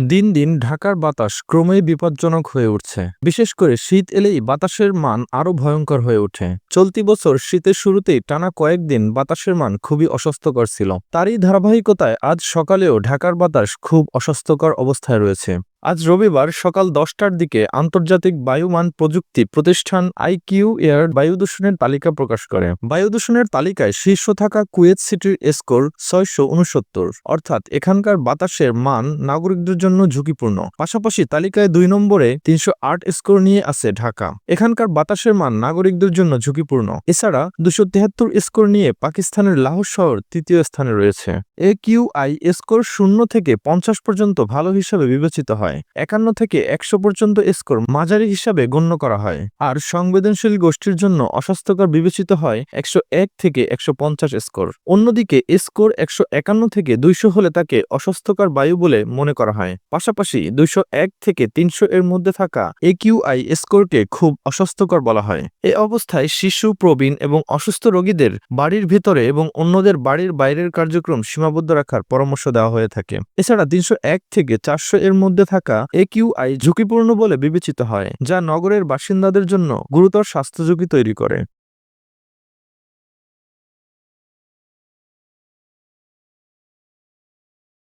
দিন দিন ঢাকার বাতাস ক্রমেই বিপজ্জনক হয়ে উঠছে। বিশেষ করে শীত এলেই বাতাসের মান আরও ভয়ঙ্কর হয়ে ওঠে। চলতি বছর শীতের শুরুতেই টানা কয়েকদিন বাতাসের মান খুবই অস্বস্থকর ছিল। তারই ধারাবাহিকতায় আজ সকালেও ঢাকার বাতাস খুব অস্বস্থকর অবস্থায় রয়েছে। আজ রবিবার সকাল দশটার দিকে আন্তর্জাতিক বায়ুমান প্রযুক্তি প্রতিষ্ঠান আইকিউ এয়ার বায়ু দূষণের তালিকা প্রকাশ করে। বায়ু দূষণের তালিকায় শীর্ষ থাকা কুয়েত সিটির স্কোর ছয়শো উনসত্তর, অর্থাৎ এখানকার বাতাসের মান নাগরিকদের জন্য ঝুঁকিপূর্ণ। পাশাপাশি তালিকায় দুই নম্বরে তিনশো আট স্কোর নিয়ে আছে ঢাকা। এখানকার বাতাসের মান নাগরিকদের জন্য ঝুঁকিপূর্ণ। এছাড়া দুশো তেহাত্তর স্কোর নিয়ে পাকিস্তানের লাহোর শহর তৃতীয় স্থানে রয়েছে। এ কিউ আই স্কোর শূন্য থেকে পঞ্চাশ পর্যন্ত ভালো হিসাবে বিবেচিত হয়। একান্ন থেকে একশো পর্যন্ত স্কোর মাঝারি হিসাবে গণ্য করা হয়। আর সংবেদনশীল গোষ্ঠীর জন্য অস্বাস্থ্যকর বিবেচিত হয় একশো এক থেকে একশো পঞ্চাশ স্কোর। অন্যদিকে স্কোর একশো একান্ন থেকে দুইশো হলে তাকে অস্বাস্থ্যকর বায়ু বলে মনে করা হয়। পাশাপাশি দুইশো এক থেকে তিনশো এর মধ্যে থাকা একিউআই স্কোরকে খুব অস্বাস্থ্যকর বলা হয়। এ অবস্থায় শিশু, প্রবীণ এবং অসুস্থ রোগীদের বাড়ির ভিতরে এবং অন্যদের বাড়ির বাইরের কার্যক্রম সীমাবদ্ধ রাখার পরামর্শ দেওয়া হয়ে থাকে। এছাড়া তিনশো এক থেকে চারশো এর মধ্যে থাকা একিউআই ঝুঁকিপূর্ণ বলে বিবেচিত হয়, যা নগরের বাসিন্দাদের জন্য গুরুতর স্বাস্থ্য ঝুঁকি তৈরি করে।